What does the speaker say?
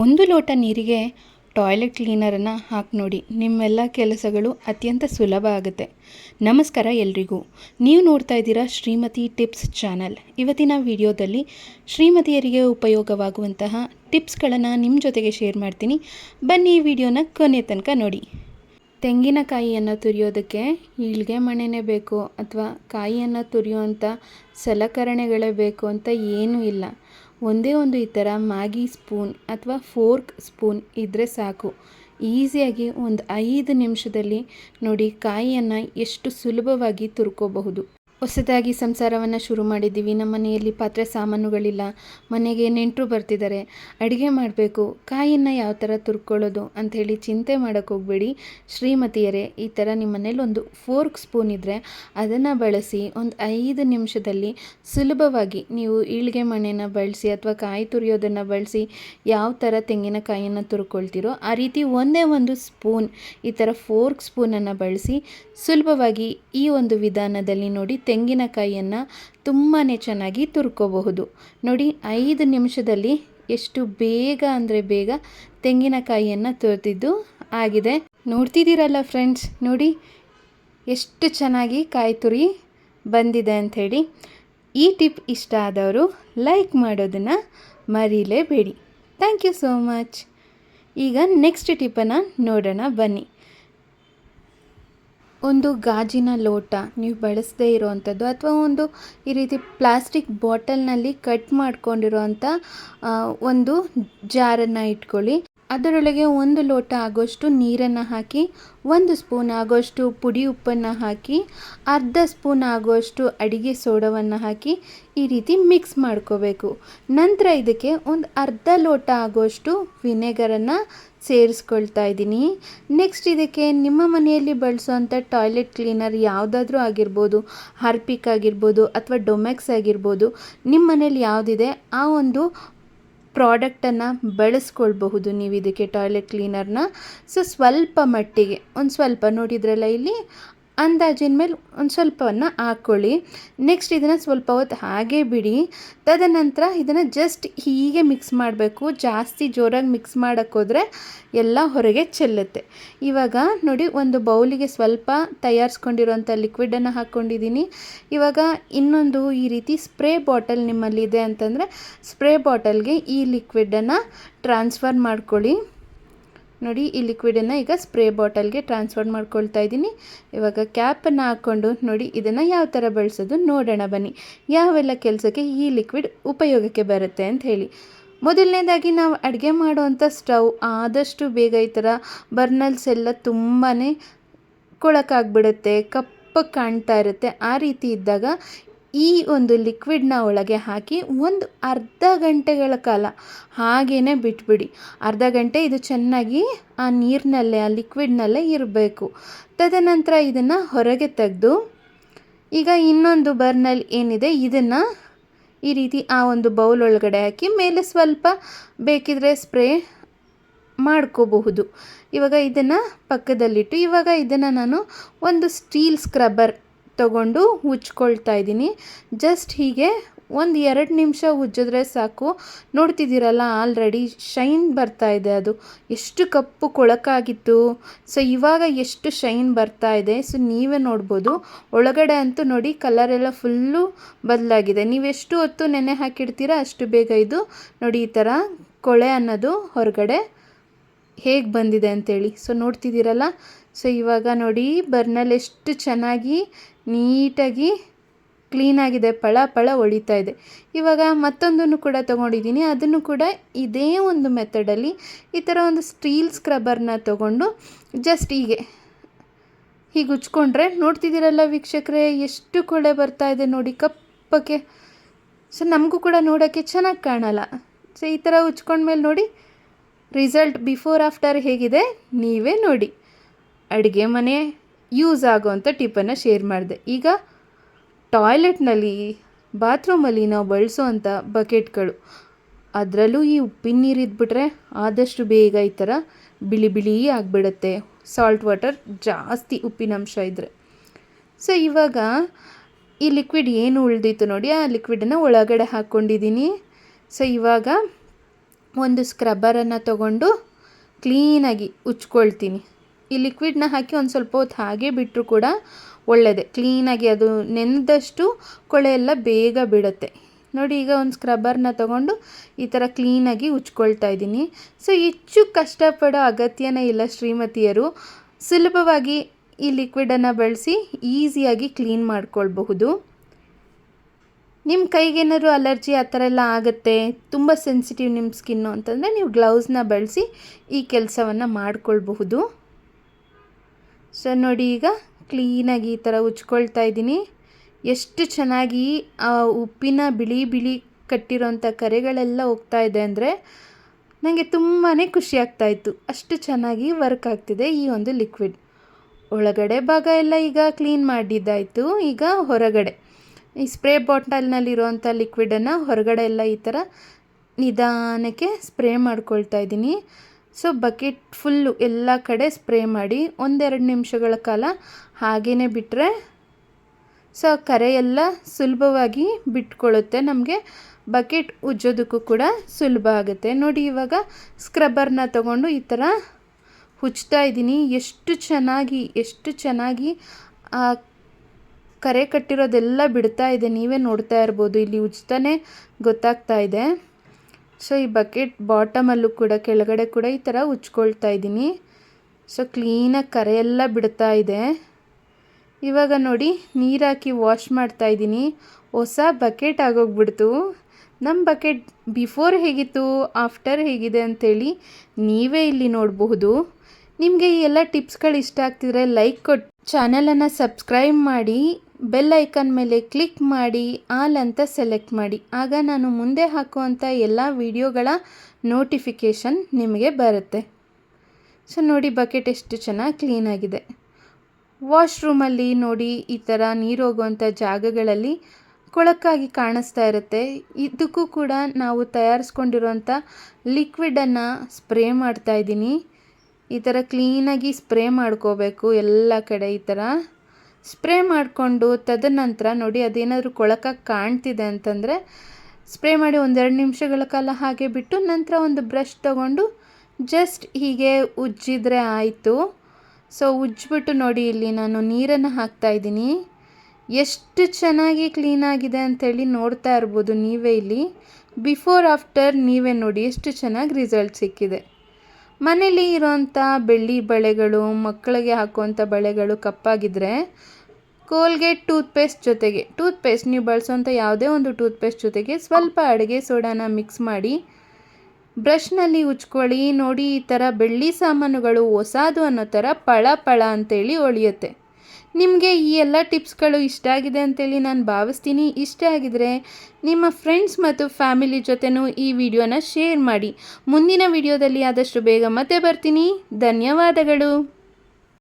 ಒಂದು ಲೋಟ ನೀರಿಗೆ ಟಾಯ್ಲೆಟ್ ಕ್ಲೀನರನ್ನು ಹಾಕಿ ನೋಡಿ. ನಿಮ್ಮೆಲ್ಲ ಕೆಲಸಗಳು ಅತ್ಯಂತ ಸುಲಭ ಆಗುತ್ತೆ. ನಮಸ್ಕಾರ ಎಲ್ರಿಗೂ. ನೀವು ನೋಡ್ತಾ ಇದ್ದೀರಾ ಶ್ರೀಮತಿ ಟಿಪ್ಸ್ ಚಾನಲ್. ಇವತ್ತಿನ ವಿಡಿಯೋದಲ್ಲಿ ಶ್ರೀಮತಿಯರಿಗೆ ಉಪಯೋಗವಾಗುವಂತಹ ಟಿಪ್ಸ್ಗಳನ್ನು ನಿಮ್ಮ ಜೊತೆಗೆ ಶೇರ್ ಮಾಡ್ತೀನಿ. ಬನ್ನಿ ಈ ವಿಡಿಯೋನ ಕೊನೆ ತನಕ ನೋಡಿ. ತೆಂಗಿನಕಾಯಿಯನ್ನು ತುರಿಯೋದಕ್ಕೆ ಈಳ್ಗೆ ಮಣೆನೇ ಬೇಕು ಅಥವಾ ಕಾಯಿಯನ್ನು ತುರಿಯುವಂಥ ಸಲಕರಣೆಗಳೇ ಬೇಕು ಅಂತ ಏನೂ ಇಲ್ಲ. ಒಂದೇ ಒಂದು ಈ ಥರ ಮ್ಯಾಗಿ ಸ್ಪೂನ್ ಅಥವಾ ಫೋರ್ಕ್ ಸ್ಪೂನ್ ಇದ್ದರೆ ಸಾಕು. ಈಸಿಯಾಗಿ ಒಂದು ಐದು ನಿಮಿಷದಲ್ಲಿ ನೋಡಿ ಕಾಯಿಯನ್ನು ಎಷ್ಟು ಸುಲಭವಾಗಿ ತುರ್ಕೋಬಹುದು. ಹೊಸದಾಗಿ ಸಂಸಾರವನ್ನು ಶುರು ಮಾಡಿದ್ದೀವಿ. ನಮ್ಮ ಮನೆಯಲ್ಲಿ ಪಾತ್ರೆ ಸಾಮಾನುಗಳಿಲ್ಲ. ಮನೆಗೆ ನೆಂಟರು ಬರ್ತಿದ್ದಾರೆ. ಅಡುಗೆ ಮಾಡಬೇಕು. ಕಾಯಿಯನ್ನು ಯಾವ ಥರ ತುರ್ಕೊಳ್ಳೋದು ಅಂಥೇಳಿ ಚಿಂತೆ ಮಾಡೋಕ್ಕೆ ಹೋಗಬೇಡಿ. ಶ್ರೀಮತಿಯರೇ, ಈ ಥರ ನಿಮ್ಮ ಮನೇಲಿ ಒಂದು ಫೋರ್ಕ್ ಸ್ಪೂನ್ ಇದ್ದರೆ ಅದನ್ನು ಬಳಸಿ ಒಂದು ಐದು ನಿಮಿಷದಲ್ಲಿ ಸುಲಭವಾಗಿ ನೀವು ಈಳಿಗೆ ಮಣೆನ ಬಳಸಿ ಅಥವಾ ಕಾಯಿ ತುರಿಯೋದನ್ನು ಬಳಸಿ ಯಾವ ಥರ ತೆಂಗಿನಕಾಯಿಯನ್ನು ತುರ್ಕೊಳ್ತೀರೋ ಆ ರೀತಿ ಒಂದೇ ಒಂದು ಸ್ಪೂನ್ ಈ ಥರ ಫೋರ್ಕ್ ಸ್ಪೂನನ್ನು ಬಳಸಿ ಸುಲಭವಾಗಿ ಈ ಒಂದು ವಿಧಾನದಲ್ಲಿ ನೋಡಿ ತೆಂಗಿನಕಾಯಿಯನ್ನು ತುಂಬಾ ಚೆನ್ನಾಗಿ ತುರ್ಕೋಬಹುದು. ನೋಡಿ, ಐದು ನಿಮಿಷದಲ್ಲಿ ಎಷ್ಟು ಬೇಗ ಅಂದರೆ ಬೇಗ ತೆಂಗಿನಕಾಯಿಯನ್ನು ತುರಿದಿದ್ದು ಆಗಿದೆ. ನೋಡ್ತಿದ್ದೀರಲ್ಲ ಫ್ರೆಂಡ್ಸ್, ನೋಡಿ ಎಷ್ಟು ಚೆನ್ನಾಗಿ ಕಾಯಿ ತುರಿ ಬಂದಿದೆ ಅಂಥೇಳಿ. ಈ ಟಿಪ್ ಇಷ್ಟ ಆದವರು ಲೈಕ್ ಮಾಡೋದನ್ನು ಮರೀಲೇಬೇಡಿ. Thank you so much. ಈಗ ನೆಕ್ಸ್ಟ್ ಟಿಪ್ಪನ್ನು ನೋಡೋಣ ಬನ್ನಿ. ಒಂದು ಗಾಜಿನ ಲೋಟ ನೀವು ಬಳಸದೇ ಇರೋವಂಥದ್ದು ಅಥವಾ ಒಂದು ಈ ರೀತಿ ಪ್ಲಾಸ್ಟಿಕ್ ಬಾಟಲ್ನಲ್ಲಿ ಕಟ್ ಮಾಡ್ಕೊಂಡಿರೋವಂಥ ಒಂದು ಜಾರನ್ನು ಇಟ್ಕೊಳ್ಳಿ. ಅದರೊಳಗೆ ಒಂದು ಲೋಟ ಆಗೋಷ್ಟು ನೀರನ್ನು ಹಾಕಿ, ಒಂದು ಸ್ಪೂನ್ ಆಗೋಷ್ಟು ಪುಡಿ ಉಪ್ಪನ್ನು ಹಾಕಿ, ಅರ್ಧ ಸ್ಪೂನ್ ಆಗೋಷ್ಟು ಅಡಿಗೆ ಸೋಡವನ್ನು ಹಾಕಿ ಈ ರೀತಿ ಮಿಕ್ಸ್ ಮಾಡ್ಕೋಬೇಕು. ನಂತರ ಇದಕ್ಕೆ ಒಂದು ಅರ್ಧ ಲೋಟ ಆಗೋಷ್ಟು ವಿನೆಗರನ್ನು ಸೇರಿಸ್ಕೊಳ್ತಾ ಇದ್ದೀನಿ. ನೆಕ್ಸ್ಟ್ ಇದಕ್ಕೆ ನಿಮ್ಮ ಮನೆಯಲ್ಲಿ ಬಳಸುವಂಥ ಟಾಯ್ಲೆಟ್ ಕ್ಲೀನರ್ ಯಾವುದಾದ್ರೂ ಆಗಿರ್ಬೋದು ಹಾರ್ಪಿಕ್ ಆಗಿರ್ಬೋದು ಅಥವಾ ಡೊಮ್ಯಾಕ್ಸ್ ಆಗಿರ್ಬೋದು, ನಿಮ್ಮ ಮನೇಲಿ ಯಾವುದಿದೆ, ಆ ಒಂದು ಪ್ರಾಡಕ್ಟನ್ನು ಬಳಸ್ಕೊಳ್ಬಹುದು ನೀವು ಇದಕ್ಕೆ ಟಾಯ್ಲೆಟ್ ಕ್ಲೀನರ್ನ ಸೊ ಸ್ವಲ್ಪ ಮಟ್ಟಿಗೆ, ಒಂದು ಸ್ವಲ್ಪ ನೋಡಿದ್ರಲ್ಲ ಇಲ್ಲಿ ಅಂದಾಜಿನ ಮೇಲೆ ಒಂದು ಸ್ವಲ್ಪವನ್ನು ಹಾಕ್ಕೊಳ್ಳಿ ನೆಕ್ಸ್ಟ್ ಇದನ್ನು ಸ್ವಲ್ಪ ಹೊತ್ತು ಹಾಗೆ ಬಿಡಿ. ತದನಂತರ ಇದನ್ನು ಜಸ್ಟ್ ಹೀಗೆ ಮಿಕ್ಸ್ ಮಾಡಬೇಕು. ಜಾಸ್ತಿ ಜೋರಾಗಿ ಮಿಕ್ಸ್ ಮಾಡೋಕ್ಕೋದ್ರೆ ಎಲ್ಲ ಹೊರಗೆ ಚೆಲ್ಲುತ್ತೆ. ಇವಾಗ ನೋಡಿ ಒಂದು ಬೌಲಿಗೆ ಸ್ವಲ್ಪ ತಯಾರಿಸ್ಕೊಂಡಿರೋಂಥ ಲಿಕ್ವಿಡನ್ನು ಹಾಕ್ಕೊಂಡಿದ್ದೀನಿ ಇವಾಗ ಇನ್ನೊಂದು ಈ ರೀತಿ ಸ್ಪ್ರೇ ಬಾಟಲ್ ನಿಮ್ಮಲ್ಲಿದೆ ಅಂತಂದರೆ ಸ್ಪ್ರೇ ಬಾಟಲ್ಗೆ ಈ ಲಿಕ್ವಿಡನ್ನು ಟ್ರಾನ್ಸ್ಫರ್ ಮಾಡ್ಕೊಳ್ಳಿ. ನೋಡಿ, ಈ ಲಿಕ್ವಿಡನ್ನು ಈಗ ಸ್ಪ್ರೇ ಬಾಟಲ್ಗೆ ಟ್ರಾನ್ಸ್ಫರ್ ಮಾಡ್ಕೊಳ್ತಾ ಇದ್ದೀನಿ. ಇವಾಗ ಕ್ಯಾಪನ್ನು ಹಾಕ್ಕೊಂಡು ನೋಡಿ, ಇದನ್ನು ಯಾವ ಥರ ಬಳಸೋದು ನೋಡೋಣ ಬನ್ನಿ. ಯಾವೆಲ್ಲ ಕೆಲಸಕ್ಕೆ ಈ ಲಿಕ್ವಿಡ್ ಉಪಯೋಗಕ್ಕೆ ಬರುತ್ತೆ ಅಂತ ಹೇಳಿ. ಮೊದಲನೇದಾಗಿ ನಾವು ಅಡುಗೆ ಮಾಡುವಂಥ ಸ್ಟವ್, ಆದಷ್ಟು ಬೇಗ ಈ ಥರ ಬರ್ನಲ್ಸ್ ಎಲ್ಲ ತುಂಬಾ ಕೊಳಕಾಗ್ಬಿಡುತ್ತೆ, ಕಪ್ಪು ಕಾಣ್ತಾ ಇರುತ್ತೆ. ಆ ರೀತಿ ಇದ್ದಾಗ ಈ ಒಂದು ಲಿಕ್ವಿಡ್ನ ಒಳಗೆ ಹಾಕಿ ಒಂದು ಅರ್ಧ ಗಂಟೆಗಳ ಕಾಲ ಹಾಗೇ ಬಿಟ್ಬಿಡಿ. ಅರ್ಧ ಗಂಟೆ ಇದು ಚೆನ್ನಾಗಿ ಆ ನೀರಿನಲ್ಲೇ, ಆ ಲಿಕ್ವಿಡ್ನಲ್ಲೇ ಇರಬೇಕು. ತದನಂತರ ಇದನ್ನು ಹೊರಗೆ ತೆಗೆದು, ಈಗ ಇನ್ನೊಂದು ಬರ್ನಲ್ಲಿ ಏನಿದೆ, ಇದನ್ನು ಈ ರೀತಿ ಆ ಒಂದು ಬೌಲ್ ಒಳಗಡೆ ಹಾಕಿ ಮೇಲೆ ಸ್ವಲ್ಪ ಬೇಕಿದ್ರೆ ಸ್ಪ್ರೇ ಮಾಡ್ಕೋಬಹುದು. ಇವಾಗ ಇದನ್ನು ಪಕ್ಕದಲ್ಲಿಟ್ಟು, ಇವಾಗ ಇದನ್ನು ನಾನು ಒಂದು ಸ್ಟೀಲ್ ಸ್ಕ್ರಬ್ಬರ್ ತಗೊಂಡು ಉಜ್ಕೊಳ್ತಾ ಇದ್ದೀನಿ. ಜಸ್ಟ್ ಹೀಗೆ ಒಂದು ಎರಡು ನಿಮಿಷ ಉಜ್ಜಿದ್ರೆ ಸಾಕು. ನೋಡ್ತಿದ್ದೀರಲ್ಲ ಆಲ್ರೆಡಿ ಶೈನ್ ಬರ್ತಾ ಇದೆ ಅದು. ಎಷ್ಟು ಕಪ್ಪು ಕೊಳಕಾಗಿತ್ತು. ಸೊ ಇವಾಗ ಎಷ್ಟು ಶೈನ್ ಬರ್ತಾ ಇದೆ. ಸೊ ನೀವೇ ನೋಡ್ಬೋದು. ಒಳಗಡೆ ಅಂತೂ ನೋಡಿ ಕಲರ್ ಎಲ್ಲ ಫುಲ್ಲು ಬದಲಾಗಿದೆ. ನೀವೆಷ್ಟು ಹೊತ್ತು ನೆನೆ ಹಾಕಿಡ್ತೀರಾ, ಅಷ್ಟು ಬೇಗ ಇದು. ನೋಡಿ, ಈ ಥರ ಕೊಳೆ ಅನ್ನೋದು ಹೊರಗಡೆ ಹೇಗೆ ಬಂದಿದೆ ಅಂತೇಳಿ. ಸೊ ನೋಡ್ತಿದ್ದೀರಲ್ಲ? ಸೊ ಇವಾಗ ನೋಡಿ ಬರ್ನಲ್ಲಿ ಎಷ್ಟು ಚೆನ್ನಾಗಿ ನೀಟಾಗಿ ಕ್ಲೀನಾಗಿದೆ ಪಳ ಪಳ ಹೊಳಿತಾ ಇದೆ. ಇವಾಗ ಮತ್ತೊಂದನ್ನು ಕೂಡ ತೊಗೊಂಡಿದ್ದೀನಿ. ಅದನ್ನು ಕೂಡ ಇದೇ ಒಂದು ಮೆಥಡಲ್ಲಿ ಈ ಥರ ಒಂದು ಸ್ಟೀಲ್ ಸ್ಕ್ರಬ್ಬರ್ನ ತೊಗೊಂಡು ಜಸ್ಟ್ ಹೀಗೆ ಹೀಗೆ ಉಚ್ಕೊಂಡ್ರೆ ನೋಡ್ತಿದ್ದೀರಲ್ಲ ವೀಕ್ಷಕರೇ, ಎಷ್ಟು ಕೊಳೆ ಬರ್ತಾ ಇದೆ ನೋಡಿ ಕಪ್ಪಕ್ಕೆ. ಸೊ ನಮಗೂ ಕೂಡ ನೋಡೋಕ್ಕೆ ಚೆನ್ನಾಗಿ ಕಾಣಲ್ಲ. ಸೊ ಈ ಥರ ಉಚ್ಕೊಂಡ್ಮೇಲೆ ನೋಡಿ ರಿಸಲ್ಟ್ ಬಿಫೋರ್ ಆಫ್ಟರ್ ಹೇಗಿದೆ, ನೀವೇ ನೋಡಿ. ಅಡುಗೆ ಮನೆ ಯೂಸ್ ಆಗೋವಂಥ ಟಿಪ್ಪನ್ನು ಶೇರ್ ಮಾಡಿದೆ. ಈಗ ಟಾಯ್ಲೆಟ್ನಲ್ಲಿ ಬಾತ್ರೂಮಲ್ಲಿ ನಾವು ಬಳಸೋವಂಥ ಬಕೆಟ್ಗಳು ಅದರಲ್ಲೂ ಈ ಉಪ್ಪಿನ ನೀರು ಇದ್ಬಿಟ್ರೆ ಆದಷ್ಟು ಬೇಗ ಈ ಥರ ಬಿಳಿ ಬಿಳಿ ಆಗಿಬಿಡುತ್ತೆ. ಸಾಲ್ಟ್ ವಾಟರ್ ಜಾಸ್ತಿ ಉಪ್ಪಿನಂಶ ಇದ್ದರೆ ಸೊ ಇವಾಗ ಈ ಲಿಕ್ವಿಡ್ ಏನು ಉಳಿದಿತ್ತು ನೋಡಿ, ಆ ಲಿಕ್ವಿಡನ್ನು ಒಳಗಡೆ ಹಾಕ್ಕೊಂಡಿದ್ದೀನಿ ಸೊ ಇವಾಗ ಒಂದು ಸ್ಕ್ರಬ್ಬರನ್ನು ತಗೊಂಡು ಕ್ಲೀನಾಗಿ ಉಜ್ಕೊಳ್ತೀನಿ. ಈ ಲಿಕ್ವಿಡ್ನ ಹಾಕಿ ಒಂದು ಸ್ವಲ್ಪ ಹೊತ್ತು ಹಾಗೆ ಬಿಟ್ಟರು ಕೂಡ ಒಳ್ಳೆಯದೇ ಕ್ಲೀನಾಗಿ ಅದು ನೆನೆದಷ್ಟು ಕೊಳೆ ಎಲ್ಲ ಬೇಗ ಬಿಡುತ್ತೆ. ನೋಡಿ ಈಗ ಒಂದು ಸ್ಕ್ರಬ್ಬರ್ನ ತೊಗೊಂಡು ಈ ಥರ ಕ್ಲೀನಾಗಿ ಉಚ್ಕೊಳ್ತಾ ಇದ್ದೀನಿ. ಸೊ ಹೆಚ್ಚು ಕಷ್ಟಪಡೋ ಅಗತ್ಯನೇ ಇಲ್ಲ ಶ್ರೀಮತಿಯರು. ಸುಲಭವಾಗಿ ಈ ಲಿಕ್ವಿಡನ್ನು ಬಳಸಿ ಈಸಿಯಾಗಿ ಕ್ಲೀನ್ ಮಾಡ್ಕೊಳ್ಬಹುದು. ನಿಮ್ಮ ಕೈಗೇನಾದ್ರು ಅಲರ್ಜಿ ಆ ಥರ ಎಲ್ಲ ಆಗುತ್ತೆ, ತುಂಬ ಸೆನ್ಸಿಟಿವ್ ನಿಮ್ಮ ಸ್ಕಿನ್ನು ಅಂತಂದರೆ ನೀವು ಗ್ಲೌಸ್ನ ಬಳಸಿ ಈ ಕೆಲಸವನ್ನು ಮಾಡಿಕೊಳ್ಬಹುದು. ಸೊ ನೋಡಿ ಈಗ ಕ್ಲೀನಾಗಿ ಈ ಥರ ಉಚ್ಕೊಳ್ತಾ ಇದ್ದೀನಿ. ಎಷ್ಟು ಚೆನ್ನಾಗಿ ಉಪ್ಪಿನ ಬಿಳಿ ಬಿಳಿ ಕಟ್ಟಿರೋಂಥ ಕರೆಗಳೆಲ್ಲ ಹೋಗ್ತಾ ಇದೆ ಅಂದರೆ ನನಗೆ ತುಂಬಾ ಖುಷಿ ಆಗ್ತಾಯಿತ್ತು ಅಷ್ಟು ಚೆನ್ನಾಗಿ ವರ್ಕ್ ಆಗ್ತಿದೆ ಈ ಒಂದು ಲಿಕ್ವಿಡ್. ಒಳಗಡೆ ಭಾಗ ಎಲ್ಲ ಈಗ ಕ್ಲೀನ್ ಮಾಡಿದ್ದಾಯಿತು. ಈಗ ಹೊರಗಡೆ. ಈ ಸ್ಪ್ರೇ ಬಾಟಲ್ನಲ್ಲಿರುವಂಥ ಲಿಕ್ವಿಡನ್ನು ಹೊರಗಡೆ ಎಲ್ಲ ಈ ಥರ ನಿಧಾನಕ್ಕೆ ಸ್ಪ್ರೇ ಮಾಡ್ಕೊಳ್ತಾ ಇದ್ದೀನಿ. ಸೊ ಬಕೆಟ್ ಫುಲ್ಲು ಎಲ್ಲ ಕಡೆ ಸ್ಪ್ರೇ ಮಾಡಿ ಒಂದೆರಡು ನಿಮಿಷಗಳ ಕಾಲ ಹಾಗೇ ಬಿಟ್ಟರೆ ಸೊ ಕರೆ ಎಲ್ಲ ಸುಲಭವಾಗಿ ಬಿಟ್ಕೊಳ್ಳುತ್ತೆ. ನಮಗೆ ಬಕೆಟ್ ಉಜ್ಜೋದಕ್ಕೂ ಕೂಡ ಸುಲಭ ಆಗುತ್ತೆ. ನೋಡಿ ಇವಾಗ ಸ್ಕ್ರಬ್ಬರ್ನ ತಗೊಂಡು ಈ ಥರ ಉಜ್ತಾ ಇದ್ದೀನಿ. ಎಷ್ಟು ಚೆನ್ನಾಗಿ ಎಷ್ಟು ಚೆನ್ನಾಗಿ ಕರೆ ಕಟ್ಟಿರೋದೆಲ್ಲ ಬಿಡ್ತಾ ಇದೆ. ನೀವೇ ನೋಡ್ತಾ ಇರ್ಬೋದು. ಇಲ್ಲಿ ಉಜ್ತಾನೆ ಗೊತ್ತಾಗ್ತಾ ಇದೆ. ಸೊ ಈ ಬಕೆಟ್ ಬಾಟಮಲ್ಲೂ ಕೂಡ, ಕೆಳಗಡೆ ಕೂಡ ಈ ಥರ ಉಚ್ಕೊಳ್ತಾ ಇದ್ದೀನಿ. ಸೊ ಕ್ಲೀನಾಗಿ ಕರೆಯೆಲ್ಲ ಬಿಡ್ತಾ ಇದೆ. ಇವಾಗ ನೋಡಿ, ನೀರು ಹಾಕಿ ವಾಶ್ ಮಾಡ್ತಾ ಇದ್ದೀನಿ. ಹೊಸ ಬಕೆಟ್ ಆಗೋಗ್ಬಿಡ್ತು. ನಮ್ಮ ಬಕೆಟ್ ಬಿಫೋರ್ ಹೇಗಿತ್ತು ಆಫ್ಟರ್ ಹೇಗಿದೆ ಅಂಥೇಳಿ ನೀವೇ ಇಲ್ಲಿ ನೋಡಬಹುದು. ನಿಮಗೆ ಈ ಎಲ್ಲ ಟಿಪ್ಸ್ಗಳು ಇಷ್ಟ ಆಗ್ತಿದ್ರೆ ಲೈಕ್ ಕೊಟ್ಟು ಚಾನಲನ್ನು ಸಬ್ಸ್ಕ್ರೈಬ್ ಮಾಡಿ. ಬೆಲ್ ಐಕನ್ ಮೇಲೆ ಕ್ಲಿಕ್ ಮಾಡಿ ಆಲ್ ಅಂತ ಸೆಲೆಕ್ಟ್ ಮಾಡಿ. ಆಗ ನಾನು ಮುಂದೆ ಹಾಕುವಂಥ ಎಲ್ಲ ವಿಡಿಯೋಗಳ ನೋಟಿಫಿಕೇಷನ್ ನಿಮಗೆ ಬರುತ್ತೆ. ಸೊ ನೋಡಿ ಬಕೆಟ್ ಎಷ್ಟು ಚೆನ್ನಾಗಿ ಕ್ಲೀನಾಗಿದೆ ವಾಶ್ರೂಮಲ್ಲಿ ನೋಡಿ ಈ ಥರ ನೀರು ಹೋಗುವಂಥ ಜಾಗಗಳಲ್ಲಿ ಕೊಳಕಾಗಿ ಕಾಣಿಸ್ತಾ ಇರುತ್ತೆ. ಇದಕ್ಕೂ ಕೂಡ ನಾವು ತಯಾರಿಸ್ಕೊಂಡಿರುವಂಥ ಲಿಕ್ವಿಡನ್ನು ಸ್ಪ್ರೇ ಮಾಡ್ತಾ ಇದ್ದೀನಿ. ಈ ಥರ ಕ್ಲೀನಾಗಿ ಸ್ಪ್ರೇ ಮಾಡ್ಕೋಬೇಕು ಎಲ್ಲ ಕಡೆ ಈ ಥರ ಸ್ಪ್ರೇ ಮಾಡಿಕೊಂಡು ತದನಂತರ ನೋಡಿ ಅದೇನಾದರೂ ಕೊಳಕಾಗಿ ಕಾಣ್ತಿದೆ ಅಂತಂದರೆ ಸ್ಪ್ರೇ ಮಾಡಿ ಒಂದೆರಡು ನಿಮಿಷಗಳ ಕಾಲ ಹಾಗೆ ಬಿಟ್ಟು ನಂತರ ಒಂದು ಬ್ರಷ್ ತಗೊಂಡು ಜಸ್ಟ್ ಹೀಗೆ ಉಜ್ಜಿದ್ರೆ ಆಯಿತು. ಸೊ ಉಜ್ಜಿಬಿಟ್ಟು ನೋಡಿ ಇಲ್ಲಿ ನಾನು ನೀರನ್ನು ಹಾಕ್ತಾ ಇದ್ದೀನಿ. ಎಷ್ಟು ಚೆನ್ನಾಗಿ ಕ್ಲೀನಾಗಿದೆ ಅಂಥೇಳಿ ನೋಡ್ತಾ ಇರ್ಬೋದು ನೀವೇ ಇಲ್ಲಿ. ಬಿಫೋರ್, ಆಫ್ಟರ್ ನೀವೇ ನೋಡಿ ಎಷ್ಟು ಚೆನ್ನಾಗಿ ರಿಸಲ್ಟ್ ಸಿಕ್ಕಿದೆ. ಮನೇಲಿ ಇರೋಂಥ ಬೆಳ್ಳಿ ಬಳೆಗಳು, ಮಕ್ಕಳಿಗೆ ಹಾಕುವಂಥ ಬಳೆಗಳು ಕಪ್ಪಾಗಿದ್ದರೆ ಕೋಲ್ಗೇಟ್ ಟೂತ್ಪೇಸ್ಟ್ ಜೊತೆಗೆ ಟೂತ್ಪೇಸ್ಟ್ ನೀವು ಬಳಸೋಂಥ ಯಾವುದೇ ಒಂದು ಟೂತ್ಪೇಸ್ಟ್ ಜೊತೆಗೆ ಸ್ವಲ್ಪ ಅಡುಗೆ ಸೋಡಾನ ಮಿಕ್ಸ್ ಮಾಡಿ, ಬ್ರಷ್ನಲ್ಲಿ ಉಚ್ಕೊಳ್ಳಿ ನೋಡಿ ಈ ಥರ ಬೆಳ್ಳಿ ಸಾಮಾನುಗಳು ಹೊಸಾದು ಅನ್ನೋ ಥರ ಪಳ ಪಳ ಅಂತೇಳಿ ಹೊಳಿಯುತ್ತೆ ನಿಮಗೆ ಈ ಎಲ್ಲ ಟಿಪ್ಸ್ಗಳು ಇಷ್ಟ ಆಗಿದೆ ಅಂತೇಳಿ ನಾನು ಭಾವಿಸ್ತೀನಿ. ಇಷ್ಟ ಆಗಿದರೆ ನಿಮ್ಮ ಫ್ರೆಂಡ್ಸ್ ಮತ್ತು ಫ್ಯಾಮಿಲಿ ಜೊತೆನೂ ಈ ವಿಡಿಯೋನ ಶೇರ್ ಮಾಡಿ. ಮುಂದಿನ ವಿಡಿಯೋದಲ್ಲಿ ಆದಷ್ಟು ಬೇಗ ಮತ್ತೆ ಬರ್ತೀನಿ. ಧನ್ಯವಾದಗಳು.